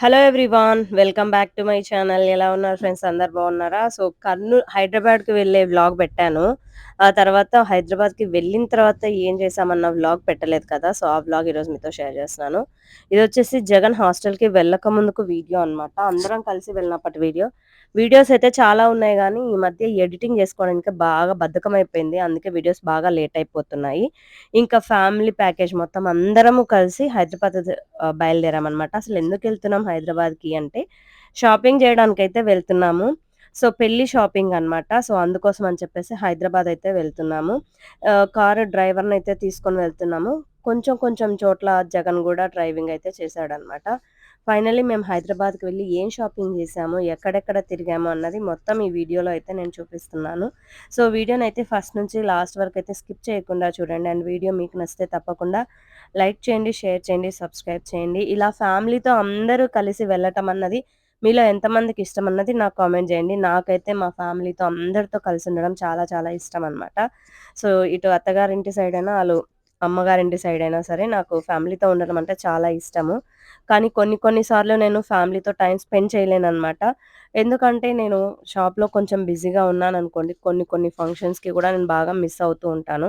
Hello everyone welcome back to my channel ఎలా ఉన్నారు friends అందరు బాగున్నారా? సో కర్నూలు హైదరాబాద్కి వెళ్ళే వ్లాగ్ పెట్టాను. ఆ తర్వాత హైదరాబాద్కి వెళ్ళిన తర్వాత ఏం చేసామన్న వ్లాగ్ పెట్టలేదు కదా సో ఆ వ్లాగ్ ఈరోజు మీతో షేర్ చేస్తున్నాను. ఇది వచ్చేసి జగన్ హాస్టల్కి వెళ్ళక ముందుకు వీడియో అన్నమాట. అందరం కలిసి వెళ్ళినప్పటి వీడియో. వీడియోస్ అయితే చాలా ఉన్నాయి కానీ ఈ మధ్య ఎడిటింగ్ చేసుకోవడానికి బాగా బద్ధకం అయిపోయింది అందుకే వీడియోస్ బాగా లేట్ అయిపోతున్నాయి. ఇంకా ఫ్యామిలీ ప్యాకేజ్ మొత్తం అందరము కలిసి హైదరాబాద్ బయలుదేరామన్నమాట. అసలు ఎందుకు వెళ్తున్నాం హైదరాబాద్కి అంటే షాపింగ్ చేయడానికైతే వెళ్తున్నాము. సో పెళ్ళి షాపింగ్ అనమాట సో అందుకోసం అని చెప్పేసి హైదరాబాద్ అయితే వెళ్తున్నాము. కారు డ్రైవర్ని అయితే తీసుకొని వెళ్తున్నాము. కొంచెం కొంచెం చోట్ల జగన్ కూడా డ్రైవింగ్ అయితే చేశాడనమాట ఫైనలీ మేము హైదరాబాద్కి వెళ్ళి ఏం షాపింగ్ చేసాము ఎక్కడెక్కడ తిరిగాము అన్నది మొత్తం ఈ వీడియోలో అయితే నేను చూపిస్తున్నాను. సో వీడియోని అయితే ఫస్ట్ నుంచి లాస్ట్ వరకు అయితే స్కిప్ చేయకుండా చూడండి. అండ్ వీడియో మీకు నచ్చితే తప్పకుండా లైక్ చేయండి షేర్ చేయండి సబ్స్క్రైబ్ చేయండి. ఇలా ఫ్యామిలీతో అందరూ కలిసి వెళ్ళటం అన్నది మీలో ఎంతమందికి ఇష్టం అన్నది నాకు కామెంట్ చేయండి. నాకైతే మా ఫ్యామిలీతో అందరితో కలిసి ఉండడం చాలా చాలా ఇష్టం అనమాట సో ఇటు అత్తగారింటి సైడ్ అయినా వాళ్ళు అమ్మగారింటి సైడ్ అయినా సరే నాకు ఫ్యామిలీతో ఉండడం అంటే చాలా ఇష్టము. కానీ కొన్ని కొన్నిసార్లు నేను ఫ్యామిలీతో టైం స్పెండ్ చేయలేను అనమాట ఎందుకంటే నేను షాప్లో కొంచెం బిజీగా ఉన్నాను అనుకోండి కొన్ని కొన్ని ఫంక్షన్స్కి కూడా నేను బాగా మిస్ అవుతూ ఉంటాను.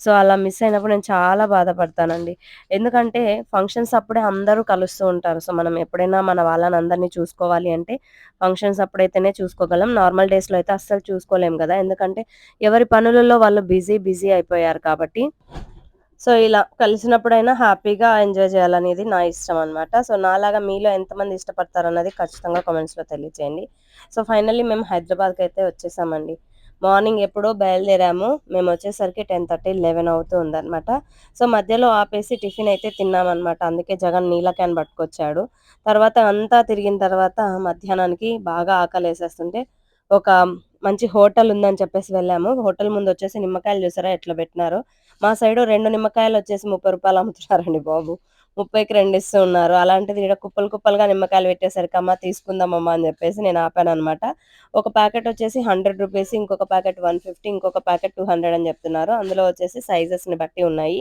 సో అలా మిస్ అయినప్పుడు నేను చాలా బాధపడతానండి. ఎందుకంటే ఫంక్షన్స్ అప్పుడే అందరూ కలుస్తూ ఉంటారు. సో మనం ఎప్పుడైనా మన వాళ్ళని అందరినీ చూసుకోవాలి అంటే ఫంక్షన్స్ అప్పుడైతేనే చూసుకోగలం. నార్మల్ డేస్లో అయితే అస్సలు చూసుకోలేం కదా! ఎందుకంటే ఎవరి పనులలో వాళ్ళు బిజీ బిజీ అయిపోయారు కాబట్టి. సో ఇలా కలిసినప్పుడైనా హ్యాపీగా ఎంజాయ్ చేయాలనేది నా ఇష్టం అనమాట సో నాలాగా మీలో ఎంతమంది ఇష్టపడతారు అన్నది ఖచ్చితంగా కామెంట్స్లో తెలియచేయండి. సో ఫైనల్లీ మేము హైదరాబాద్కి అయితే వచ్చేసామండి. మార్నింగ్ ఎప్పుడో బయలుదేరాము. మేము వచ్చేసరికి టెన్ థర్టీ లెవెన్ అవుతూ ఉందనమాట సో మధ్యలో ఆపేసి టిఫిన్ అయితే తిన్నామన్నమాట. అందుకే జగన్ నీళ్ళ క్యాన్ పట్టుకొచ్చాడు. తర్వాత అంతా తిరిగిన తర్వాత మధ్యాహ్నానికి బాగా ఆకలి వేసేస్తుంటే ఒక మంచి హోటల్ ఉందని చెప్పేసి వెళ్ళాము. హోటల్ ముందు వచ్చేసి నిమ్మకాయలు చూసారా? ఎట్లా పెట్టినారో. మా సైడు రెండు నిమ్మకాయలు వచ్చేసి ముప్పై రూపాయలు అమ్ముతున్నారండి బాబు. ముప్పైకి రెండు ఇస్తూ ఉన్నారు. అలాంటిది ఇక్కడ కుప్పలు కుప్పలుగా నిమ్మకాయలు పెట్టేసరికి అమ్మ తీసుకుందామమ్మా అని చెప్పేసి నేను ఆపాను అనమాట ఒక ప్యాకెట్ వచ్చేసి హండ్రెడ్ రూపీస్ ఇంకొక ప్యాకెట్ వన్ ఫిఫ్టీ ఇంకొక ప్యాకెట్ టూ హండ్రెడ్ అని చెప్తున్నారు. అందులో వచ్చేసి సైజెస్ని బట్టి ఉన్నాయి.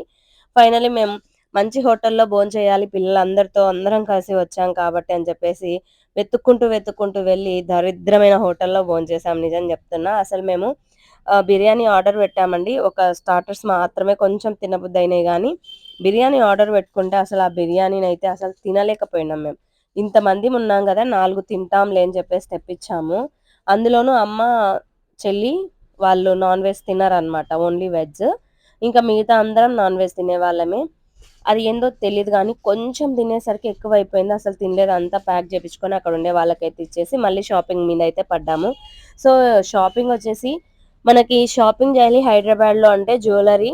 ఫైనలీ మేము మంచి హోటల్లో భోజనం చేయాలి పిల్లలందరితో అందరం కలిసి వచ్చాం కాబట్టి అని చెప్పేసి వెతుక్కుంటూ వెతుక్కుంటూ వెళ్ళి దరిద్రమైన హోటల్లో భోజనం చేసాం నిజం చెప్తున్నా. అసలు మేము బిర్యానీ ఆర్డర్ పెట్టామండి. ఒక స్టార్టర్స్ మాత్రమే కొంచెం తినబుద్ది అయినాయి కానీ బిర్యానీ ఆర్డర్ పెట్టుకుంటే అసలు ఆ బిర్యానీని అయితే అసలు తినలేకపోయినాం మేము ఇంతమంది ఉన్నాం కదా నాలుగు తింటాంలే అని చెప్పేసి తెప్పించాము. అందులోనూ అమ్మ చెల్లి వాళ్ళు నాన్ వెజ్ తిన్నారనమాట ఓన్లీ వెజ్. ఇంకా మిగతా అందరం నాన్ వెజ్ తినే వాళ్ళమే అది ఏందో తెలియదు కానీ కొంచెం తినేసరికి ఎక్కువ అయిపోయింది అసలు తినలేదు. అంతా ప్యాక్ చేపించుకొని అక్కడ ఉండే వాళ్ళకైతే ఇచ్చేసి మళ్ళీ షాపింగ్ మీద అయితే పడ్డాము. సో షాపింగ్ వచ్చేసి మనకి షాపింగ్ చేయాలి హైదరాబాద్లో అంటే జ్యువెలరీ.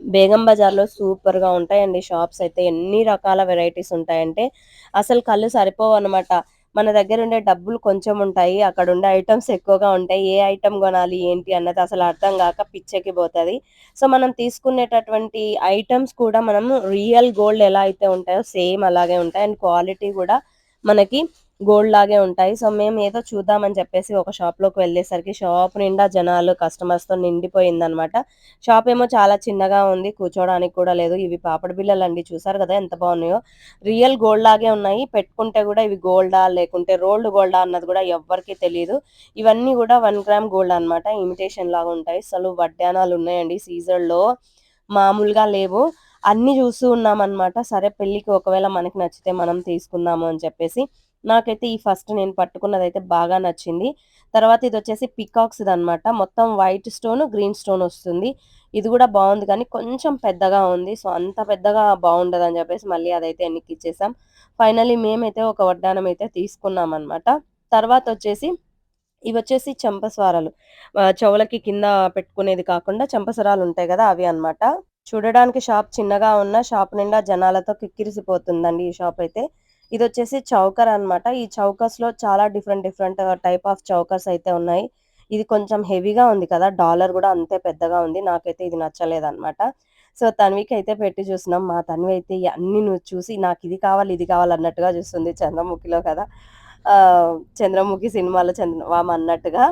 బేగం బజార్లో సూపర్గా ఉంటాయండి షాప్స్ అయితే. ఎన్ని రకాల వెరైటీస్ ఉంటాయంటే అసలు కళ్ళు సరిపోవు అనమాట మన దగ్గర ఉండే డబ్బులు కొంచెం ఉంటాయి. అక్కడ ఉండే ఐటమ్స్ ఎక్కువగా ఉంటాయి. ఏ ఐటమ్ కొనాలి ఏంటి అన్నది అసలు అర్థం కాక పిచ్చెకి పోతుంది. సో మనం తీసుకునేటటువంటి ఐటమ్స్ కూడా మనం రియల్ గోల్డ్ ఎలా అయితే ఉంటాయో సేమ్ అలాగే ఉంటాయి. అండ్ క్వాలిటీ కూడా మనకి గోల్డ్ లాగే ఉంటాయి. సో మేము ఏదో చూద్దామని చెప్పేసి ఒక షాప్లోకి వెళ్ళేసరికి షాప్ నిండా జనాలు కస్టమర్స్తో షాప్ ఏమో చాలా చిన్నగా ఉంది. కూర్చోడానికి కూడా లేదు. ఇవి పాపడి బిళ్ళలు అండి చూసారు కదా ఎంత బాగున్నాయో. రియల్ గోల్డ్ లాగే ఉన్నాయి. పెట్టుకుంటే కూడా ఇవి గోల్డా లేకుంటే రోల్డ్ గోల్డా అన్నది కూడా ఎవ్వరికి తెలియదు ఇవన్నీ కూడా వన్ గ్రామ్ గోల్డ్ అన్నమాట. ఇమిటేషన్ లాగా ఉంటాయి. అసలు వడ్డానాలు ఉన్నాయండి. సీజర్లో మామూలుగా లేవు. అన్ని చూస్తూ ఉన్నాం అనమాట సరే పెళ్ళికి ఒకవేళ మనకి నచ్చితే మనం తీసుకుందాము అని చెప్పేసి నాకైతే ఈ ఫస్ట్ నేను పట్టుకున్నది అయితే బాగా నచ్చింది. తర్వాత ఇది వచ్చేసి పికాక్స్ అనమాట మొత్తం వైట్ స్టోన్ గ్రీన్ స్టోన్ వస్తుంది. ఇది కూడా బాగుంది కానీ కొంచెం పెద్దగా ఉంది. సో అంత పెద్దగా బాగుండదు అని చెప్పేసి మళ్ళీ అదైతే ఎన్నికి ఇచ్చేసాం. ఫైనలీ మేమైతే ఒక వడ్డానం అయితే తీసుకున్నాం అనమాట తర్వాత వచ్చేసి ఇవి వచ్చేసి చెంపస్వారాలు. చెవులకి కింద పెట్టుకునేది కాకుండా చెంపసరాలు ఉంటాయి కదా అవి అన్నమాట. చూడడానికి షాప్ చిన్నగా ఉన్న షాప్ నిండా జనాలతో కిక్కిరిసిపోతుందండి ఈ షాప్ అయితే. ఇది వచ్చేసి చౌకర్ అన్నమాట. ఈ చౌకర్స్లో చాలా different different type of chokers అయితే ఉన్నాయి. ఇది కొంచెం హెవీగా ఉంది కదా డాలర్ కూడా అంతే పెద్దగా ఉంది. నాకైతే ఇది నచ్చలేదు అనమాట సో తన్వికి అయితే పెట్టి చూసినాం మా తన్వి అయితే అన్ని నువ్వు చూసి నాకు ఇది కావాలి ఇది కావాలి అన్నట్టుగా చూస్తుంది చంద్రముఖిలో కదా. చంద్రముఖి సినిమాలో చంద్రవామ అన్నట్టుగా.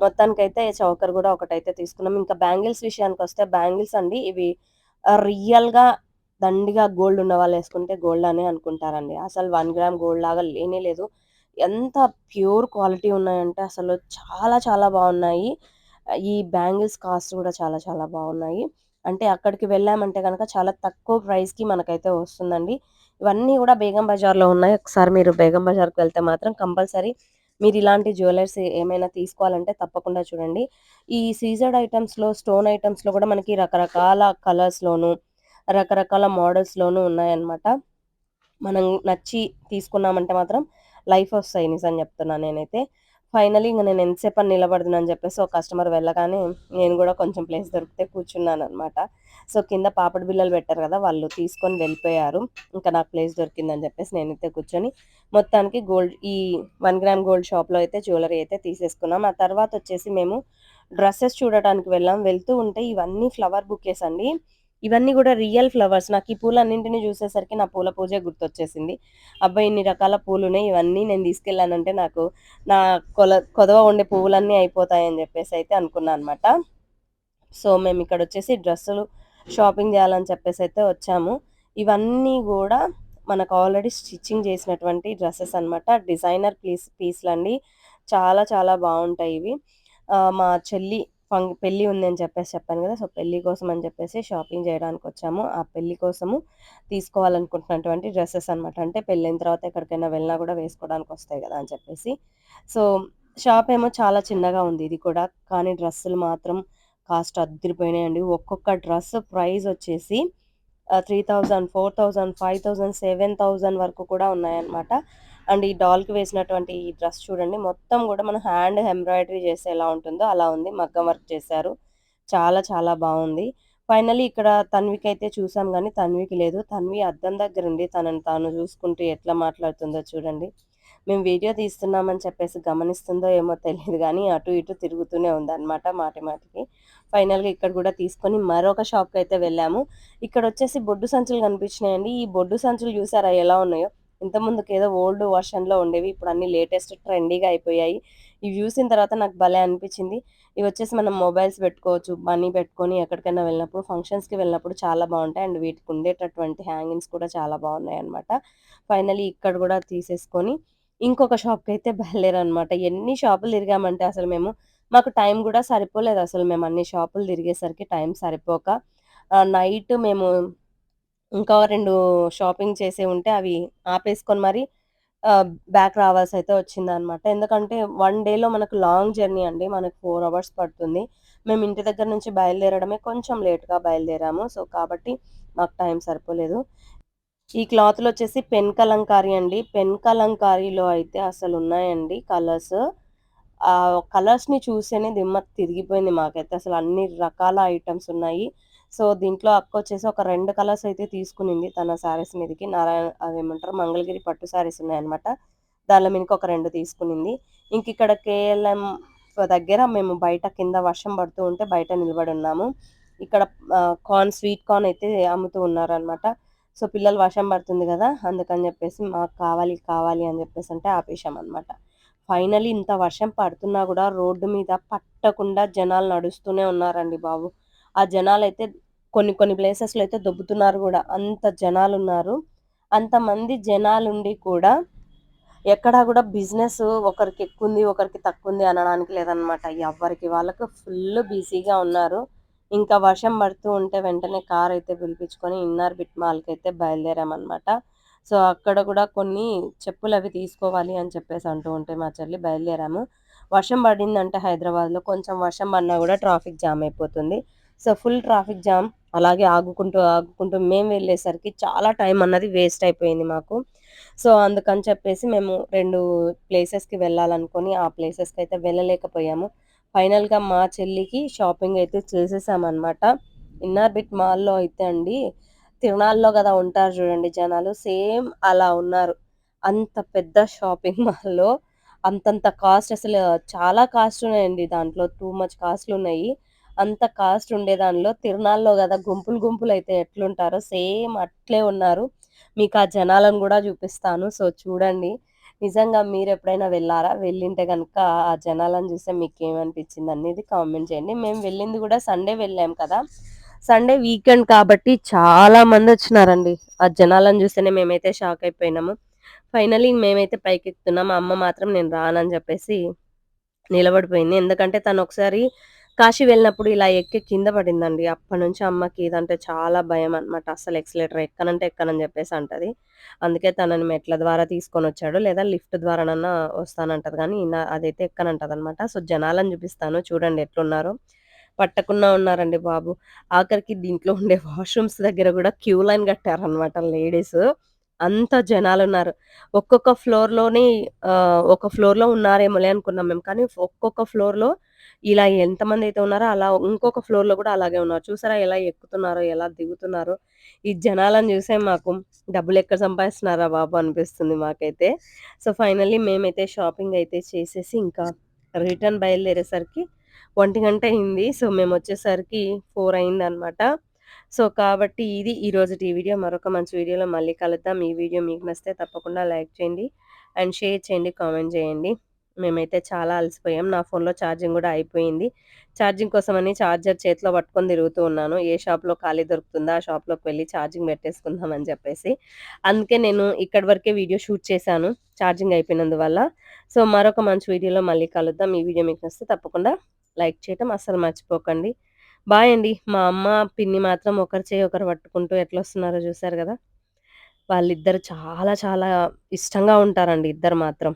మొత్తానికైతే చౌకర్ కూడా ఒకటైతే తీసుకున్నాం. ఇంకా బ్యాంగిల్స్ విషయానికి వస్తే బ్యాంగిల్స్ అండి. ఇవి రియల్గా దండిగా గోల్డ్ ఉన్న వాళ్ళు వేసుకుంటే గోల్డ్ అనే అనుకుంటారండి. అసలు వన్ గ్రామ్ గోల్డ్ లాగా లేనే లేదు. ఎంత ప్యూర్ క్వాలిటీ ఉన్నాయంటే అసలు చాలా చాలా బాగున్నాయి. ఈ బ్యాంగిల్స్ కాస్ట్ కూడా చాలా చాలా బాగున్నాయి. అంటే అక్కడికి వెళ్ళామంటే కనుక చాలా తక్కువ ప్రైస్కి మనకైతే వస్తుందండి. ఇవన్నీ కూడా బేగం బజార్లో ఉన్నాయి. ఒకసారి మీరు బేగం బజార్కి వెళ్తే మాత్రం కంపల్సరీ మీరు ఇలాంటి జ్యువెలర్స్ ఏమైనా తీసుకోవాలంటే తప్పకుండా చూడండి. ఈ సీజర్డ్ ఐటమ్స్లో స్టోన్ ఐటమ్స్లో కూడా మనకి రకరకాల కలర్స్లోను రకరకాల మోడల్స్లోనూ ఉన్నాయన్నమాట. మనం నచ్చి తీసుకున్నామంటే మాత్రం లైఫ్ వస్తాయి నిజం చెప్తున్నా నేనైతే. ఫైనలీ ఇంకా నేను ఎంతసేపు అని నిలబడుతున్నాను చెప్పేసి ఒక కస్టమర్ వెళ్ళగానే నేను కూడా కొంచెం ప్లేస్ దొరికితే కూర్చున్నాను అనమాట సో కింద పాపడి బిల్లలు పెట్టారు కదా వాళ్ళు తీసుకొని వెళ్ళిపోయారు. ఇంకా నాకు ప్లేస్ దొరికిందని చెప్పేసి నేనైతే కూర్చొని మొత్తానికి గోల్డ్ ఈ వన్ గ్రామ్ గోల్డ్ షాప్లో అయితే జ్యువెలరీ అయితే తీసేసుకున్నాం. ఆ తర్వాత వచ్చేసి మేము డ్రెస్సెస్ చూడటానికి వెళ్ళాం. వెళ్తూ ఉంటే ఇవన్నీ ఫ్లవర్ బుకేస్ అండి. ఇవన్నీ కూడా రియల్ ఫ్లవర్స్. నాకు ఈ పూలన్నింటిని చూసేసరికి నా పూల పూజ గుర్తొచ్చేసింది. అబ్బాయి ఇన్ని రకాల పూలు ఉన్నాయి ఇవన్నీ నేను తీసుకెళ్ళానంటే నాకు నా కొల కొదవ ఉండే పువ్వులన్నీ అయిపోతాయని చెప్పేసి అయితే అనుకున్నా అనమాట సో మేము ఇక్కడ వచ్చేసి డ్రెస్సులు షాపింగ్ చేయాలని చెప్పేసి అయితే వచ్చాము. ఇవన్నీ కూడా మనకు ఆల్రెడీ స్టిచ్చింగ్ చేసినటువంటి డ్రెస్సెస్ అనమాట డిజైనర్ పీస్ పీస్లు అండి చాలా చాలా బాగుంటాయి ఇవి. మా చెల్లి ఫంగ్ పెళ్ళి ఉంది అని చెప్పేసి చెప్పాను కదా సో పెళ్ళి కోసం అని చెప్పేసి షాపింగ్ చేయడానికి వచ్చాము. ఆ పెళ్ళి కోసము తీసుకోవాలనుకుంటున్నటువంటి డ్రెస్సెస్ అనమాట అంటే పెళ్ళైన తర్వాత ఎక్కడికైనా వెళ్ళినా కూడా వేసుకోవడానికి వస్తాయి కదా అని చెప్పేసి. సో షాప్ ఏమో చాలా చిన్నగా ఉంది ఇది కూడా కానీ డ్రెస్సులు మాత్రం కాస్ట్ అద్దరిపోయినాయండి. ఒక్కొక్క డ్రెస్ ప్రైస్ వచ్చేసి three thousand four thousand five thousand seven thousand వరకు కూడా ఉన్నాయన్నమాట. అండ్ ఈ డాల్కి వేసినటువంటి ఈ డ్రెస్ చూడండి మొత్తం కూడా మనం హ్యాండ్ ఎంబ్రాయిడరీ చేస్తే ఎలా ఉంటుందో అలా ఉంది. మగ్గం వర్క్ చేశారు. చాలా చాలా బాగుంది. ఫైనలీ ఇక్కడ తన్వికి అయితే చూసాం కానీ తన్వికి లేదు. తన్వి అద్దం దగ్గర ఉండి తనని తాను చూసుకుంటూ ఎట్లా మాట్లాడుతుందో చూడండి. మేము వీడియో తీస్తున్నామని చెప్పేసి గమనిస్తుందో ఏమో తెలియదు కానీ అటు ఇటు తిరుగుతూనే ఉందన్నమాట మాటి మాటికి. ఫైనల్గా ఇక్కడ కూడా తీసుకొని మరొక షాప్కి అయితే వెళ్ళాము. ఇక్కడ వచ్చేసి బొడ్డు సంచులు కనిపించినాయండి. ఈ బొడ్డు సంచులు చూసారా ఎలా ఉన్నాయో? ఇంతకుముందుకు ఏదో ఓల్డ్ వర్షన్లో ఉండేవి ఇప్పుడు అన్ని లేటెస్ట్ ట్రెండీగా అయిపోయాయి. ఇవి చూసిన తర్వాత నాకు భలే అనిపించింది. ఇవి వచ్చేసి మనం మొబైల్స్ పెట్టుకోవచ్చు మనీ పెట్టుకొని ఎక్కడికైనా వెళ్ళినప్పుడు ఫంక్షన్స్కి వెళ్ళినప్పుడు చాలా బాగుంటాయి. అండ్ వీటికి ఉండేటటువంటి హ్యాంగింగ్స్ కూడా చాలా బాగున్నాయి అనమాట ఫైనలీ ఇక్కడ కూడా తీసేసుకొని ఇంకొక షాప్కి అయితే బయలుదేరనమాట. ఎన్ని షాపులు తిరిగామంటే అసలు మేము మాకు టైం కూడా సరిపోలేదు అసలు. మేము అన్ని షాపులు తిరిగేసరికి టైం సరిపోక నైట్ మేము ఇంకా రెండు షాపింగ్ చేసే ఉంటే అవి ఆపేసుకొని మరి బ్యాక్ రావాల్సి అయితే వచ్చిందనమాట ఎందుకంటే వన్ డేలో మనకు లాంగ్ జర్నీ అండి మనకు ఫోర్ అవర్స్ పడుతుంది మేము ఇంటి దగ్గర నుంచి బయలుదేరడమే కొంచెం లేట్గా బయలుదేరాము సో కాబట్టి మాకు టైం సరిపోలేదు ఈ క్లాత్‌లో వచ్చేసి పెన్ కలంకారీ అండి. పెన్ కలంకారీలో అయితే అసలు ఉన్నాయండి కలర్స్. ఆ కలర్స్‌ని చూస్తేనే దిమ్మ తిరిగిపోయింది మాకైతే. అసలు అన్ని రకాల ఐటమ్స్ ఉన్నాయి. సో, దీంట్లో అక్క వచ్చేసి ఒక రెండు కలర్స్ అయితే తీసుకునింది తన శారీస్ మీదకి. నారాయణ అవేమంటారు మంగళగిరి పట్టు శారీస్ ఉన్నాయన్నమాట. దానిలో మీదకి ఒక రెండు తీసుకునింది. ఇంకిక్కడ కేఎల్ఎం దగ్గర మేము బయట కింద వర్షం పడుతూ ఉంటే బయట నిలబడి ఉన్నాము ఇక్కడ కార్న్ స్వీట్ కార్న్ అయితే అమ్ముతూ ఉన్నారనమాట. సో, పిల్లలు వర్షం పడుతుంది కదా అందుకని చెప్పేసి మాకు కావాలి, కావాలి అని చెప్పేసి అంటే ఆపేశామన్నమాట ఫైనలీ ఇంత వర్షం పడుతున్నా కూడా రోడ్డు మీద పట్టకుండా జనాలు నడుస్తూనే ఉన్నారండి బాబు. ఆ జనాలు అయితే కొన్ని కొన్ని ప్లేసెస్‌లో అయితే దొబ్బుతున్నారు కూడా అంత జనాలు ఉన్నారు అంతమంది జనాలు ఉండి కూడా ఎక్కడా కూడా బిజినెస్ ఒకరికి ఎక్కువుంది, ఒకరికి తక్కువుంది అనడానికి లేదనమాట. ఎవ్వరికి వాళ్ళకు ఫుల్ బిజీగా ఉన్నారు. ఇంకా వర్షం పడుతూ ఉంటే వెంటనే కారైతే పిలిపించుకొని ఇన్నార్ బిట్ మాల్‌కైతే బయలుదేరామన్నమాట సో, అక్కడ కూడా కొన్ని చెప్పులు అవి తీసుకోవాలి అని చెప్పేసి అంటూ ఉంటే మా చెల్లి బయలుదేరాము. వర్షం పడిందంటే హైదరాబాద్‌లో కొంచెం వర్షం పడినా కూడా ట్రాఫిక్ జామ్ అయిపోతుంది. సో, ఫుల్ ట్రాఫిక్ జామ్ అలాగే ఆగుకుంటూ, ఆగుకుంటూ మేము వెళ్ళేసరికి చాలా టైం అన్నది వేస్ట్ అయిపోయింది మాకు. సో, అందుకని చెప్పేసి మేము రెండు ప్లేసెస్‌కి వెళ్ళాలనుకొని ఆ ప్లేసెస్కి అయితే వెళ్ళలేకపోయాము. ఫైనల్‌గా మా చెల్లికి షాపింగ్ అయితే చేసేసామనమాట. ఇన్నర్ బిట్ మాల్‌లో అయితే అండి తిరునాళ్ళలో కదా ఉంటారు చూడండి జనాలు సేమ్ అలా ఉన్నారు. అంత పెద్ద షాపింగ్ మాల్‌లో అంతంత కాస్ట్ అసలు చాలా కాస్ట్ ఉన్నాయండి దాంట్లో. టూ మచ్ కాస్ట్‌లున్నాయి. అంత కాస్ట్ ఉండే దానిలో తిరునాళ్ళలో కదా గుంపులు గుంపులు అయితే ఎట్లుంటారో సేమ్ అట్లే ఉన్నారు. మీకు ఆ జనాలను కూడా చూపిస్తాను. సో, చూడండి. నిజంగా మీరు ఎప్పుడైనా వెళ్ళారా వెళ్ళింటే కనుక ఆ జనాలను చూస్తే మీకు ఏమనిపించింది అనేది కామెంట్ చేయండి. మేము వెళ్ళింది కూడా సండే వెళ్ళాం కదా! సండే వీకెండ్ కాబట్టి చాలా మంది వచ్చినారండి ఆ జనాలను చూస్తేనే మేమైతే షాక్ అయిపోయినాము. ఫైనలీ మేమైతే పైకి ఎక్కుతున్నాం అమ్మ మాత్రం నేను రానని చెప్పేసి నిలబడిపోయింది. ఎందుకంటే తను ఒకసారి కాశీ వెళ్ళినప్పుడు ఇలా ఎక్కి కింద పడిందండి. అప్పటి నుంచి అమ్మకి ఇదంటే చాలా భయం అనమాట అసలు ఎక్సలేటర్ ఎక్కనంటే ఎక్కనని చెప్పేసి అంటది. అందుకే తనని మెట్ల ద్వారా తీసుకొని వచ్చాడు లేదా లిఫ్ట్ ద్వారానన్నా వస్తానంటది కానీ అదైతే ఎక్కనంటది అనమాట సో, జనాలను చూపిస్తాను చూడండి ఎట్లున్నారో. పట్టకుండా ఉన్నారండి బాబు. ఆఖరికి దీంట్లో ఉండే వాష్‌రూమ్స్ దగ్గర కూడా క్యూ లైన్ కట్టారనమాట లేడీస్ అంత జనాలున్నారు. ఒక్కొక్క ఫ్లోర్‌లోని ఒక ఫ్లోర్‌లో ఉన్నారేమోలే అనుకున్నాం మేము. కానీ ఒక్కొక్క ఫ్లోర్‌లో ఇలా ఎంతమంది అయితే ఉన్నారో అలా ఇంకొక ఫ్లోర్‌లో కూడా అలాగే ఉన్నారు. చూసారా ఎలా ఎక్కుతున్నారో, ఎలా దిగుతున్నారో. ఈ జనాలను చూసే మాకు డబ్బులు ఎక్కడ సంపాదిస్తున్నారా బాబు అనిపిస్తుంది మాకైతే. సో, ఫైనల్లీ మేమైతే షాపింగ్ అయితే చేసేసి ఇంకా రిటర్న్ బయలుదేరేసరికి 1:00 అయింది. సో, మేము వచ్చేసరికి ఫోర్ అయింది అనమాట సో, కాబట్టి ఇది ఈరోజుటి వీడియో. మరొక మంచి వీడియోలో మళ్ళీ కలుద్దాం. ఈ వీడియో మీకు నచ్చితే తప్పకుండా లైక్ చేయండి. అండ్ షేర్ చేయండి, కామెంట్ చేయండి. మేమైతే చాలా అలసిపోయాం. నా ఫోన్‌లో ఛార్జింగ్ కూడా అయిపోయింది. ఛార్జింగ్ కోసమని ఛార్జర్ చేతిలో పట్టుకొని తిరుగుతూ ఉన్నాను. ఏ షాప్‌లో ఖాళీ దొరుకుతుందా? ఆ షాప్‌లోకి వెళ్ళి ఛార్జింగ్ పెట్టేసుకుందాం అని చెప్పేసి. అందుకే నేను ఇక్కడి వరకే వీడియో షూట్ చేశాను. ఛార్జింగ్ అయిపోయినందువల్ల. సో, మరొక మంచి వీడియోలో మళ్ళీ కలుద్దాం. ఈ వీడియో మీకు నచ్చితే తప్పకుండా లైక్ చేయటం అస్సలు మర్చిపోకండి. బాయ్ అండి. మా అమ్మ, పిన్ని మాత్రం ఒకరి చేయి ఒకరు పట్టుకుంటూ ఎట్లా వస్తున్నారో చూసారు కదా వాళ్ళిద్దరు చాలా చాలా ఇష్టంగా ఉంటారండి ఇద్దరు మాత్రం.